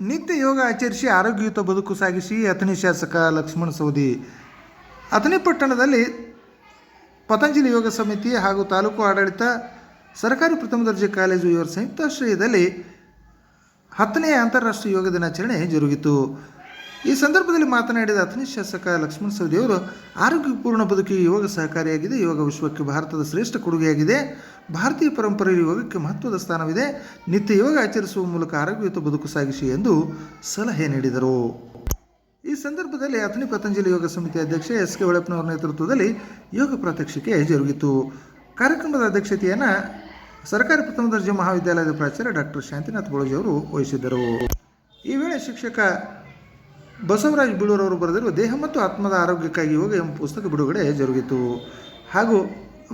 ನಿತ್ಯ ಯೋಗ ಆಚರಿಸಿ ಆರೋಗ್ಯಯುತ ಬದುಕು ಸಾಗಿಸಿ ಅಥಣಿ ಶಾಸಕ ಲಕ್ಷ್ಮಣ ಸೌದಿ ಅಥಣಿ ಪಟ್ಟಣದಲ್ಲಿ ಪತಂಜಲಿ ಯೋಗ ಸಮಿತಿ ಹಾಗೂ ತಾಲೂಕು ಆಡಳಿತ, ಸರ್ಕಾರಿ ಪ್ರಥಮ ದರ್ಜೆ ಕಾಲೇಜು ಇವರ ಸಂಯುಕ್ತಾಶ್ರಯದಲ್ಲಿ ಹತ್ತನೇ ಅಂತಾರಾಷ್ಟ್ರೀಯ ಯೋಗ ದಿನಾಚರಣೆ ಜರುಗಿತು. ಈ ಸಂದರ್ಭದಲ್ಲಿ ಮಾತನಾಡಿದ ಅಥಣಿ ಶಾಸಕ ಲಕ್ಷ್ಮಣ ಸವದಿಯವರು, ಆರೋಗ್ಯಪೂರ್ಣ ಬದುಕಿಗೆ ಯೋಗ ಸಹಕಾರಿಯಾಗಿದೆ, ಯೋಗ ವಿಶ್ವಕ್ಕೆ ಭಾರತದ ಶ್ರೇಷ್ಠ ಕೊಡುಗೆಯಾಗಿದೆ. ಭಾರತೀಯ ಪರಂಪರೆಯ ಯೋಗಕ್ಕೆ ಮಹತ್ವದ ಸ್ಥಾನವಿದೆ. ನಿತ್ಯ ಯೋಗ ಆಚರಿಸುವ ಮೂಲಕ ಆರೋಗ್ಯಯುತ ಬದುಕು ಸಾಗಿಸಿ ಎಂದು ಸಲಹೆ ನೀಡಿದರು. ಈ ಸಂದರ್ಭದಲ್ಲಿ ಅಥಣಿ ಪತಂಜಲಿ ಯೋಗ ಸಮಿತಿ ಅಧ್ಯಕ್ಷ ಎಸ್ ಕೆ ಒಳಪ್ಪನವರ ನೇತೃತ್ವದಲ್ಲಿ ಯೋಗ ಪ್ರಾತ್ಯಕ್ಷಿಕೆ ಜರುಗಿತು. ಕಾರ್ಯಕ್ರಮದ ಅಧ್ಯಕ್ಷತೆಯನ್ನು ಸರ್ಕಾರಿ ಪ್ರಥಮ ದರ್ಜೆ ಮಹಾವಿದ್ಯಾಲಯದ ಪ್ರಾಚಾರ್ಯ ಡಾಕ್ಟರ್ ಶಾಂತಿನಾಥ್ ಬೋಳಜಿ ಅವರು ವಹಿಸಿದ್ದರು. ಈ ವೇಳೆ ಶಿಕ್ಷಕ ಬಸವರಾಜ್ ಬೀಳೂರವರು ಬರೆದಿರುವ ದೇಹ ಮತ್ತು ಆತ್ಮದ ಆರೋಗ್ಯಕ್ಕಾಗಿ ಯೋಗ ಎಂಬ ಪುಸ್ತಕ ಬಿಡುಗಡೆ ಜರುಗಿತು. ಹಾಗೂ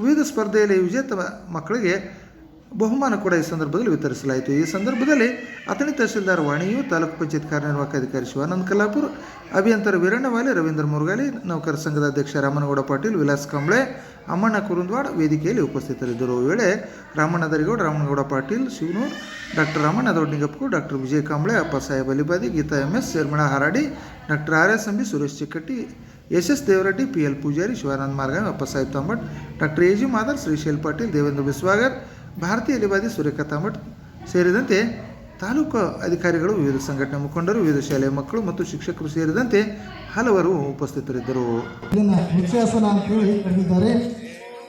ವಿವಿಧ ಸ್ಪರ್ಧೆಯಲ್ಲಿ ವಿಜೇತ ಮಕ್ಕಳಿಗೆ ಬಹುಮಾನ ಕೂಡ ಈ ಸಂದರ್ಭದಲ್ಲಿ ವಿತರಿಸಲಾಯಿತು. ಈ ಸಂದರ್ಭದಲ್ಲಿ ಅಥಣಿ ತಹಸೀಲ್ದಾರ್ ವಾಣಿಯು ತಾಲೂಕು ಪಂಚಾಯತ್ ಕಾರ್ಯನಿರ್ವಾಹಕ ಅಧಿಕಾರಿ ಶಿವಾನಂದ ಕಲ್ಲಾಪುರ್ ಅಭಿಯಂತರ ವೀರಣ್ಣವಾಲೆ, ರವೀಂದ್ರ ಮುರುಗಾಲಿ, ನೌಕರ ಸಂಘದ ಅಧ್ಯಕ್ಷ ರಾಮನಗೌಡ ಪಾಟೀಲ್, ವಿಲಾಸ್ ಕಂಬಳೆ, ಅಮ್ಮಣ್ಣ ಕುರುಂದ್ವಾಡ್ ವೇದಿಕೆಯಲ್ಲಿ ಉಪಸ್ಥಿತರಿದ್ದರು. ವೇಳೆ Ramanna Darigouda, Ramanagouda Patil, Shivanur, doctor Ramanna doctor Vijaya Kambale, Appa Saheb Alibadi, Geetha M S Sharmana Haradi, doctor R S Ambi, Suresh Chikkatti, S S Devareddy, P L Pujari, Shivananda Marga, Appa Saheb Tambat, doctor A G Madar, Shrishail Patil, Devendra Biswagar Bharatiya Libadi Suryakatha ಮಠ ಸೇರಿದಂತೆ ತಾಲೂಕು ಅಧಿಕಾರಿಗಳು ವಿವಿಧ ಸಂಘಟನೆ ಮುಖಂಡರು ವಿವಿಧ ಶಾಲೆಯ ಮಕ್ಕಳು ಮತ್ತು ಶಿಕ್ಷಕರು ಸೇರಿದಂತೆ ಹಲವರು ಉಪಸ್ಥಿತರಿದ್ದರು. ಇದನ್ನು ಅಂತ ಹೇಳಿ ಕಂಡಿದ್ದಾರೆ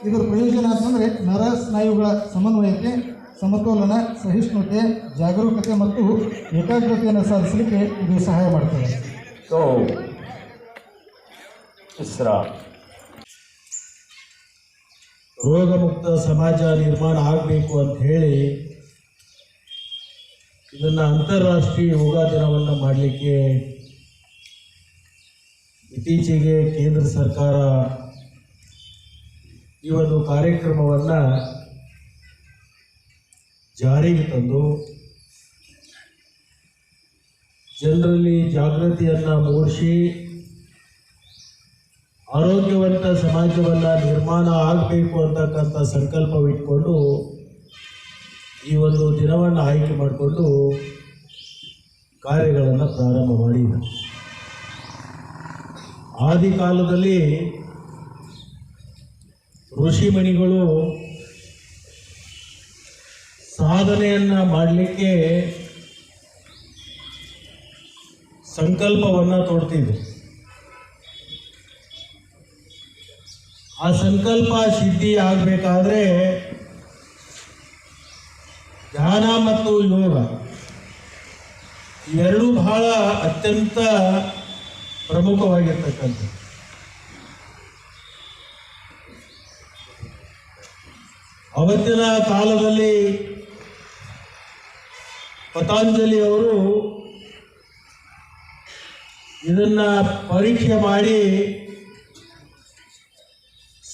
ಇದರ ಪ್ರಯೋಜನ ಅಂತಂದರೆ ನರ ಸ್ನಾಯುಗಳ ಸಮನ್ವಯಕ್ಕೆ ಸಮತೋಲನ ಸಹಿಷ್ಣುತೆ ಜಾಗರೂಕತೆ ಮತ್ತು ಏಕಾಗ್ರತೆಯನ್ನು ಸಾಧಿಸಲಿಕ್ಕೆ ಇದು ಸಹಾಯ ಮಾಡ್ತದೆ. ಸೊ ಇಸ್ರಾ. ರೋಗಮುಕ್ತ ಸಮಾಜ ನಿರ್ಮಾಣ ಆಗಬೇಕು ಅಂತ ಹೇಳಿ ಇದನ್ನು ಅಂತಾರಾಷ್ಟ್ರೀಯ ಯೋಗ ದಿನವನ್ನು ಮಾಡಲಿಕ್ಕೆ ಇತ್ತೀಚೆಗೆ ಕೇಂದ್ರ ಸರ್ಕಾರ ಈ ಒಂದು ಕಾರ್ಯಕ್ರಮವನ್ನು ಜಾರಿಗೆ ತಂದು ಜನರಲ್ಲಿ ಜಾಗೃತಿಯನ್ನು ಮೂಡಿಸಿ ಆರೋಗ್ಯವಂತ ಸಮಾಜವನ್ನು ನಿರ್ಮಾಣ ಆಗಬೇಕು ಅಂತಕ್ಕಂಥ ಸಂಕಲ್ಪವಿಟ್ಕೊಂಡು ಈ ಒಂದು ದಿನವನ್ನು ಆಯ್ಕೆ ಮಾಡಿಕೊಂಡು ಕಾರ್ಯಗಳನ್ನು ಪ್ರಾರಂಭ ಮಾಡಿದೆ ಆದಿಕಾಲದಲ್ಲಿ ಋಷಿಮಣಿಗಳು ಸಾಧನೆಯನ್ನು ಮಾಡಲಿಕ್ಕೆ ಸಂಕಲ್ಪವನ್ನು ತೊಡ್ತಿದ್ರು. ಆ ಸಂಕಲ್ಪ ಸಿದ್ಧಿ ಆಗಬೇಕಾದ್ರೆ ಧ್ಯಾನ ಮತ್ತು ಯೋಗ. ಇವೆರಡೂ ಬಹಳ ಅತ್ಯಂತ ಪ್ರಮುಖವಾಗಿರ್ತಕ್ಕಂಥ ಅವತ್ತಿನ ಕಾಲದಲ್ಲಿ ಪತಾಂಜಲಿ ಅವರು ಇದನ್ನ ಪರೀಕ್ಷೆ ಮಾಡಿ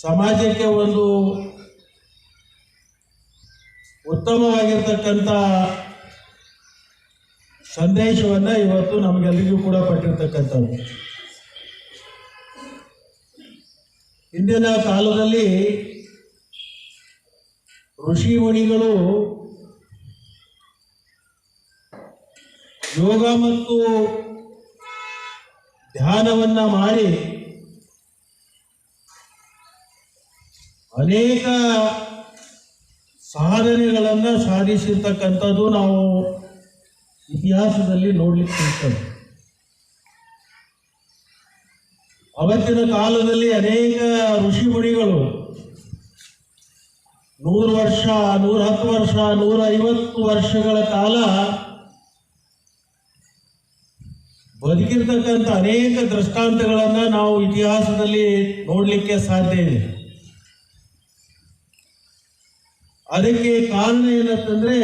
ಸಮಾಜಕ್ಕೆ ಒಂದು ಉತ್ತಮವಾಗಿರ್ತಕ್ಕಂಥ ಸಂದೇಶವನ್ನು ಇವತ್ತು ನಮಗೆಲ್ಲರಿಗೂ ಕೂಡ ಪಟ್ಟಿರ್ತಕ್ಕಂಥದ್ದು ಹಿಂದಿನ ಕಾಲದಲ್ಲಿ ಋಷಿ ಮುನಿಗಳು ಯೋಗ ಮತ್ತು ಧ್ಯಾನವನ್ನ ಮಾಡಿ ಅನೇಕ ಸಾಧನೆಗಳನ್ನು ಸಾಧಿಸಿರ್ತಕ್ಕಂಥದ್ದು ನಾವು ಇತಿಹಾಸದಲ್ಲಿ ನೋಡ್ಲಿಕ್ಕೆ ಸಿಗ್ತದೆ. ಅವತ್ತಿನ ಕಾಲದಲ್ಲಿ ಅನೇಕ ಋಷಿ ಮುನಿಗಳು ನೂರು ವರ್ಷ, ನೂರ ಹತ್ತು ವರ್ಷ, ನೂರ ಐವತ್ತು ವರ್ಷಗಳ ಕಾಲ ಬದುಕಿರ್ತಕ್ಕಂಥ ಅನೇಕ ದೃಷ್ಟಾಂತಗಳನ್ನು ನಾವು ಇತಿಹಾಸದಲ್ಲಿ ನೋಡಲಿಕ್ಕೆ ಸಾಧ್ಯ ಇದೆ. ಅದಕ್ಕೆ ಕಾರಣ ಏನಂತಂದ್ರೆ,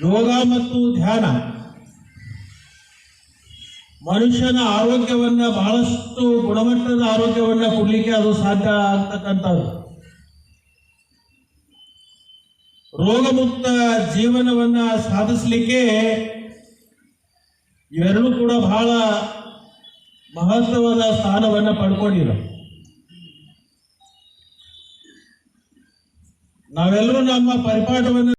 ಯೋಗ ಮತ್ತು ಧ್ಯಾನ ಮನುಷ್ಯನ ಆರೋಗ್ಯವನ್ನ ಬಹಳಷ್ಟು ಗುಣಮಟ್ಟದ ಆರೋಗ್ಯವನ್ನ ಕೊಡ್ಲಿಕ್ಕೆ ಅದು ಸಾಧ್ಯ ಆಗ್ತಕ್ಕಂಥದ್ದು. ರೋಗಮುಕ್ತ ಜೀವನವನ್ನ ಸಾಧಿಸಲಿಕ್ಕೆ ಇವೆರಡೂ ಕೂಡ ಬಹಳ ಮಹತ್ವದ ಸ್ಥಾನವನ್ನ ಪಡ್ಕೊಂಡಿರೋ నా వెలుగు నమ్మ పరిపాటు